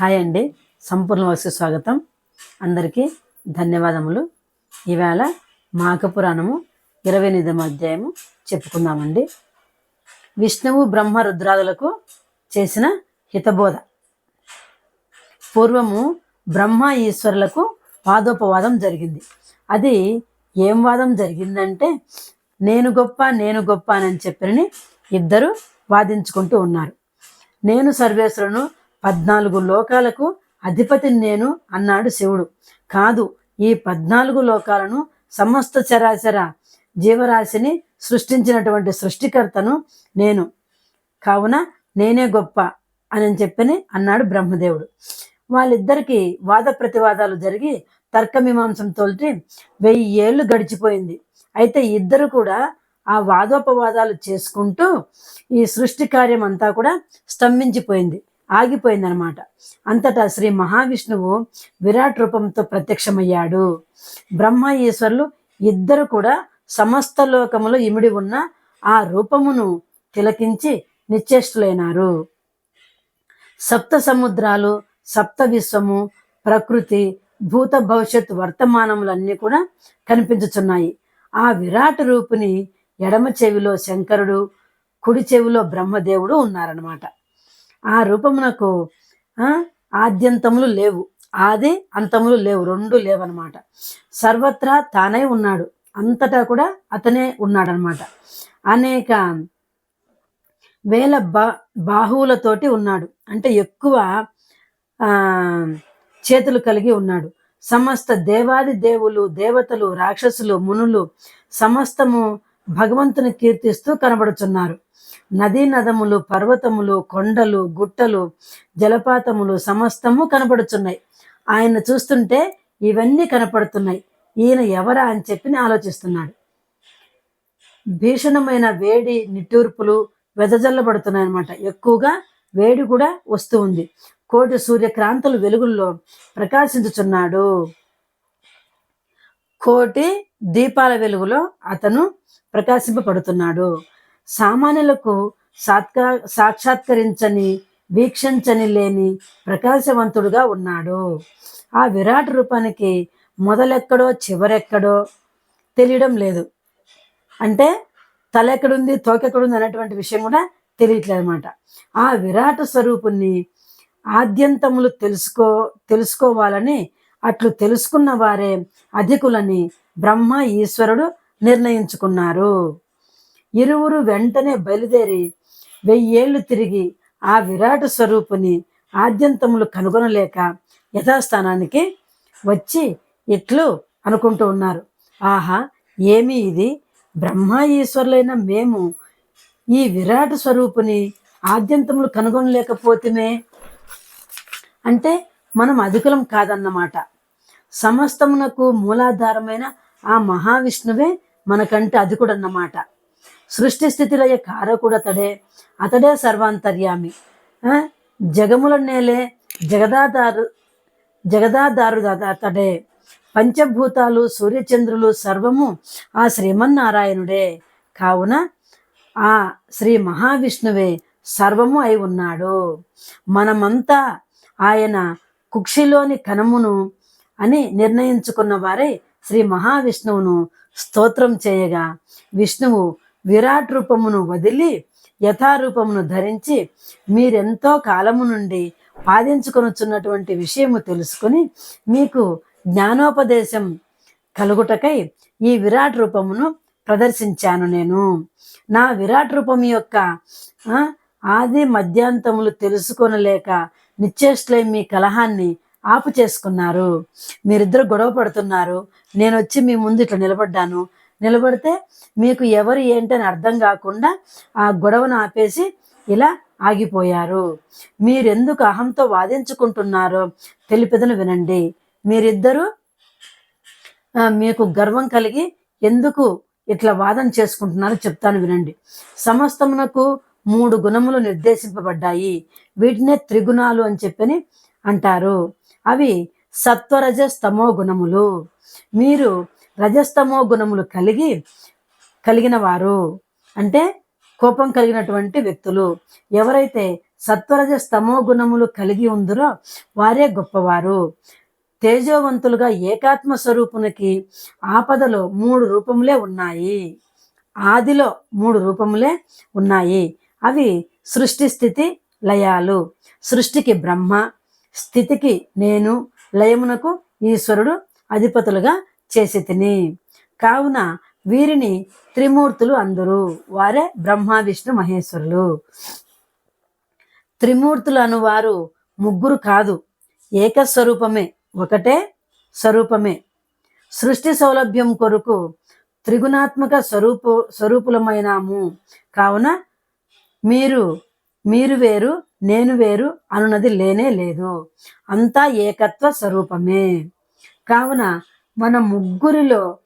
Hi అండి. సంపూర్ణ వస్తు స్వాగతం. అందరికీ ధన్యవాదములు. ఈవేళ మాఘ పురాణము ఇరవై ఎనిమిదవ అధ్యాయము చెప్పుకుందామండి. విష్ణువు బ్రహ్మ రుద్రాదులకు చేసిన హితబోధ. పూర్వము బ్రహ్మ ఈశ్వరులకు వాదోపవాదం జరిగింది. అది ఏం వాదం జరిగిందంటే నేను గొప్ప నేను గొప్ప అని చెప్పినని ఇద్దరు వాదించుకుంటూ ఉన్నారు. నేను సర్వేశ్వరును పద్నాలుగు లోకాలకు అధిపతిని నేను అన్నాడు శివుడు. కాదు ఈ పద్నాలుగు లోకాలను సమస్త చరాచర జీవరాశిని సృష్టించినటువంటి సృష్టికర్తను నేను. కావున నేనే గొప్ప అని చెప్పని అన్నాడు బ్రహ్మదేవుడు. వాళ్ళిద్దరికీ వాద ప్రతివాదాలు జరిగి తర్కమీమాంసం తోల్చి వెయ్యి ఏళ్ళు గడిచిపోయింది. అయితే ఇద్దరు కూడా ఆ వాదోపవాదాలు చేసుకుంటూ ఈ సృష్టి కార్యం అంతా కూడా స్తంభించిపోయింది. ఆగిపోయిందనమాట. అంతటా శ్రీ మహావిష్ణువు విరాట్ రూపంతో ప్రత్యక్షమయ్యాడు. బ్రహ్మ ఈశ్వరులు ఇద్దరు కూడా సమస్త లోకములో ఇమిడి ఉన్న ఆ రూపమును తిలకించి నిశ్చేష్టులైనారు. సప్త సముద్రాలు సప్త విశ్వము ప్రకృతి భూత భవిష్యత్ వర్తమానములన్నీ కూడా కనిపించుచున్నాయి. ఆ విరాట్ రూపుని ఎడమ చెవిలో శంకరుడు కుడి చెవిలో బ్రహ్మదేవుడు ఉన్నారనమాట. ఆ రూపమునకు ఆ, ఆద్యంతములు లేవు. ఆది అంతములు లేవు. రెండు లేవన్నమాట సర్వత్రా తానే ఉన్నాడు. అంతటా కూడా అతనే ఉన్నాడనమాట. అనేక వేల బా బాహువులతోటి ఉన్నాడు. అంటే ఎక్కువ ఆ, చేతులు కలిగి ఉన్నాడు. సమస్త దేవాది దేవులు దేవతలు రాక్షసులు మునులు సమస్తము భగవంతుని కీర్తిస్తూ కనబడుచున్నారు. నదీ నదములు పర్వతములు కొండలు గుట్టలు జలపాతములు సమస్తము కనబడుచున్నాయి. ఆయన చూస్తుంటే ఇవన్నీ కనపడుతున్నాయి. ఈయన ఎవరా అని చెప్పి ఆలోచిస్తున్నాడు. భీషణమైన వేడి నిట్టూర్పులు వెదజల్లబడుతున్నాయి అన్నమాట ఎక్కువగా వేడి కూడా వస్తూ ఉంది. కోటి సూర్యక్రాంతులు వెలుగుల్లో ప్రకాశించుచున్నాడు. కోటి దీపాల వెలుగులో అతను ప్రకాశింపబడుతున్నాడు. సామాన్యులకు సాత్కా సాక్షాత్కరించని వీక్షించని లేని ప్రకాశవంతుడుగా ఉన్నాడు. ఆ విరాట్ రూపానికి మొదలెక్కడో చివరెక్కడో తెలియడం లేదు. అంటే తల ఎక్కడుంది తోకెక్కడుంది అనేటువంటి విషయం కూడా తెలియట్లేదు అనమాట ఆ విరాట స్వరూపుణ్ణి ఆద్యంతములు తెలుసుకో తెలుసుకోవాలని అట్లు తెలుసుకున్న వారే అధికులని బ్రహ్మ ఈశ్వరుడు నిర్ణయించుకున్నారు. ఇరువురు వెంటనే బయలుదేరి వెయ్యేళ్ళు తిరిగి ఆ విరాట స్వరూపుని ఆద్యంతములు కనుగొనలేక యథాస్థానానికి వచ్చి ఇట్లు అనుకుంటూ ఉన్నారు. ఆహా ఏమి ఇది? బ్రహ్మ ఈశ్వరులైన మేము ఈ విరాట స్వరూపుని ఆద్యంతములు కనుగొనలేకపోతేమే? అంటే మనం అధికులం కాదన్నమాట. సమస్తమునకు మూలాధారమైన ఆ మహావిష్ణువే మనకంటే అది కూడా అన్నమాట సృష్టి స్థితిలయ్య కారకుడు అతడే అతడే సర్వాంతర్యామి. ఆ, జగముల నేలే జగదాదారు జగదాదారు అతడే పంచభూతాలు సూర్యచంద్రులు సర్వము ఆ శ్రీమన్నారాయణుడే. కావున ఆ శ్రీ మహావిష్ణువే సర్వము అయి ఉన్నాడు. మనమంతా ఆయన కుక్షిలోని కణమును అని నిర్ణయించుకున్న వారే శ్రీ మహావిష్ణువును స్తోత్రం చేయగా విష్ణువు విరాట్ రూపమును వదిలి యథారూపమును ధరించి మీరెంతో కాలము నుండి పాదించుకొనుచున్నటువంటి విషయము తెలుసుకుని మీకు జ్ఞానోపదేశం కలుగుటకై ఈ విరాట్ రూపమును ప్రదర్శించాను నేను. నా విరాట్ రూపం యొక్క ఆది మధ్యాంతములు తెలుసుకొనలేక నిశ్చేష్లై మీ కలహాన్ని ఆపు చేసుకున్నారు. మీరిద్దరు గొడవ పడుతున్నారు. నేను వచ్చి మీ ముందు ఇట్లా నిలబడ్డాను. నిలబడితే మీకు ఎవరు ఏంటని అర్థం కాకుండా ఆ గొడవను ఆపేసి ఇలా ఆగిపోయారు. మీరెందుకు అహంతో వాదించుకుంటున్నారో తెలిపెదను వినండి. మీరిద్దరూ మీకు గర్వం కలిగి ఎందుకు ఇట్లా వాదన చేసుకుంటున్నారో చెప్తాను వినండి. సమస్తమునకు మూడు గుణములు నిర్దేశింపబడ్డాయి. వీటినే త్రిగుణాలు అని చెప్పని అంటారు. అవి సత్వరజస్తమో గుణములు. మీరు రజస్తమో గుణములు కలిగి కలిగిన వారు అంటే కోపం కలిగినటువంటి వ్యక్తులు. ఎవరైతే సత్వరజ స్తమో గుణములు కలిగి ఉందరో వారే గొప్పవారు. తేజోవంతులుగా ఏకాత్మ స్వరూపునికి ఆపదలో మూడు రూపములే ఉన్నాయి. ఆదిలో మూడు రూపములే ఉన్నాయి. అవి సృష్టి స్థితి లయాలు. సృష్టికి బ్రహ్మ స్థితికి నేను లయమునకు ఈశ్వరుడు అధిపతులుగా చేసి తిని కావున వీరిని త్రిమూర్తులు అందరూ. వారే బ్రహ్మ విష్ణు మహేశ్వరులు. త్రిమూర్తులు అనువారు ముగ్గురు కాదు. ఏకస్వరూపమే ఒకటే స్వరూపమే. సృష్టి సౌలభ్యం కొరకు త్రిగుణాత్మక స్వరూపు స్వరూపులమైనాము. కావున మీరు మీరు వేరు నేను వేరు అనున్నది లేనే లేదు. అంతా ఏకత్వ స్వరూపమే. కావున మన ముగ్గురిలో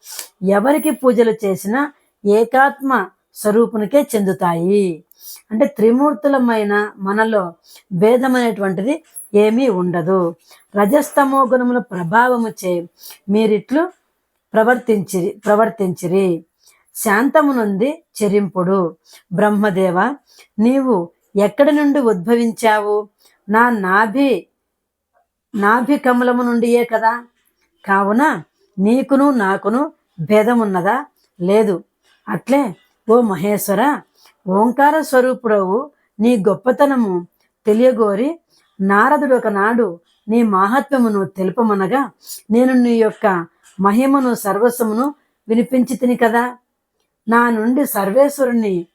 ఎవరికి పూజలు చేసినా ఏకాత్మ స్వరూపునికే చెందుతాయి. అంటే త్రిమూర్తులమైన మనలో భేదమైనటువంటిది ఏమీ ఉండదు. రజస్తమో గుణముల ప్రభావము చే మీరిట్లు ప్రవర్తించిరి ప్రవర్తించిరి. శాంతము నుండి చెరింపుడు. బ్రహ్మదేవ నీవు ఎక్కడి నుండి ఉద్భవించావు? నా నాభి నాభి కమలము నుండియే కదా. కావున నీకును నాకును భేదమున్నదా? లేదు. అట్లే ఓ మహేశ్వర ఓంకార స్వరూపుడవు నీ గొప్పతనము తెలియగోరి నారదుడు ఒకనాడు నీ మాహాత్మ్యమును తెలుపమనగా నేను నీ యొక్క మహిమను సర్వస్వమును వినిపించి తిని కదా. నా నుండి సర్వేశ్వరుని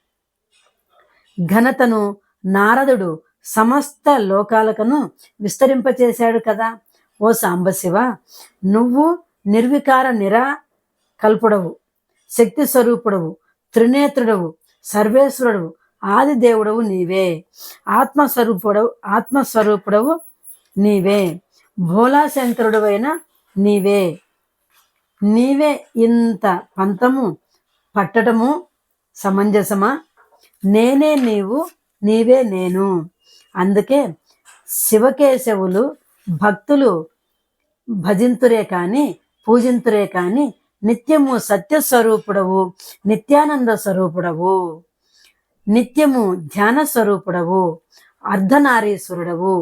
ఘనతను నారదుడు సమస్త లోకాలకను విస్తరింపచేశాడు కదా. ఓ సాంబశివ నువ్వు నిర్వికార నిరా కల్పుడవు శక్తి స్వరూపుడవు త్రినేత్రుడవు సర్వేశ్వరుడవు ఆదిదేవుడవు నీవే. ఆత్మస్వరూపుడవు ఆత్మస్వరూపుడవు నీవే. భోలాశంకరుడవైన నీవే. నీవే ఇంత పంతము పట్టడము సమంజసమా? నేనే నీవు నీవే నేను. అందుకే శివకేశవులు భక్తులు భజింతురే కానీ పూజింతురే కానీ నిత్యము సత్యస్వరూపుడవు నిత్యానంద స్వరూపుడవు నిత్యము ధ్యాన స్వరూపుడవు అర్ధనారీశ్వరుడవు.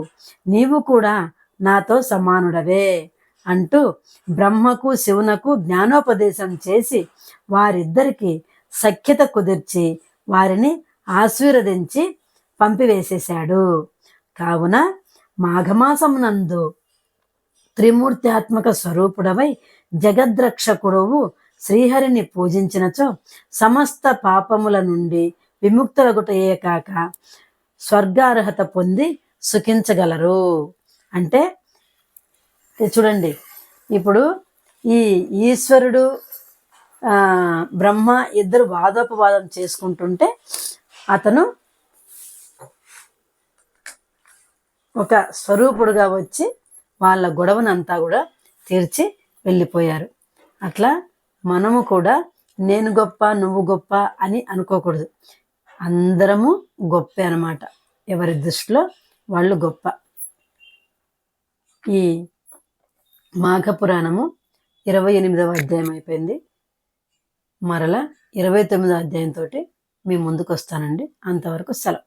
నీవు కూడా నాతో సమానుడవే అంటూ బ్రహ్మకు శివునకు జ్ఞానోపదేశం చేసి వారిద్దరికి సఖ్యత కుదిర్చి వారిని ఆశీర్వదించి పంపివేసేశాడు. కావున మాఘమాసమునందు త్రిమూర్త్యాత్మక స్వరూపుడవై జగద్రక్షకుడవు శ్రీహరిని పూజించినచో సమస్త పాపముల నుండి విముక్తులగుటయే కాక స్వర్గార్హత పొంది సుఖించగలరు. అంటే చూడండి ఇప్పుడు ఈ ఈశ్వరుడు బ్రహ్మ ఇద్దరు వాదోపవాదం చేసుకుంటుంటే అతను ఒక స్వరూపుడుగా వచ్చి వాళ్ళ గొడవనంతా కూడా తీర్చి వెళ్ళిపోయారు. అట్లా మనము కూడా నేను గొప్ప నువ్వు గొప్ప అని అనుకోకూడదు. అందరము గొప్పే అనమాట ఎవరి దృష్టిలో వాళ్ళు గొప్ప. ఈ మాఘ పురాణము ఇరవై ఎనిమిదవ అధ్యాయం అయిపోయింది. మరలా ఇరవై తొమ్మిదో అధ్యాయంతో మీ ముందుకు వస్తానండి అంతవరకు సెలవు.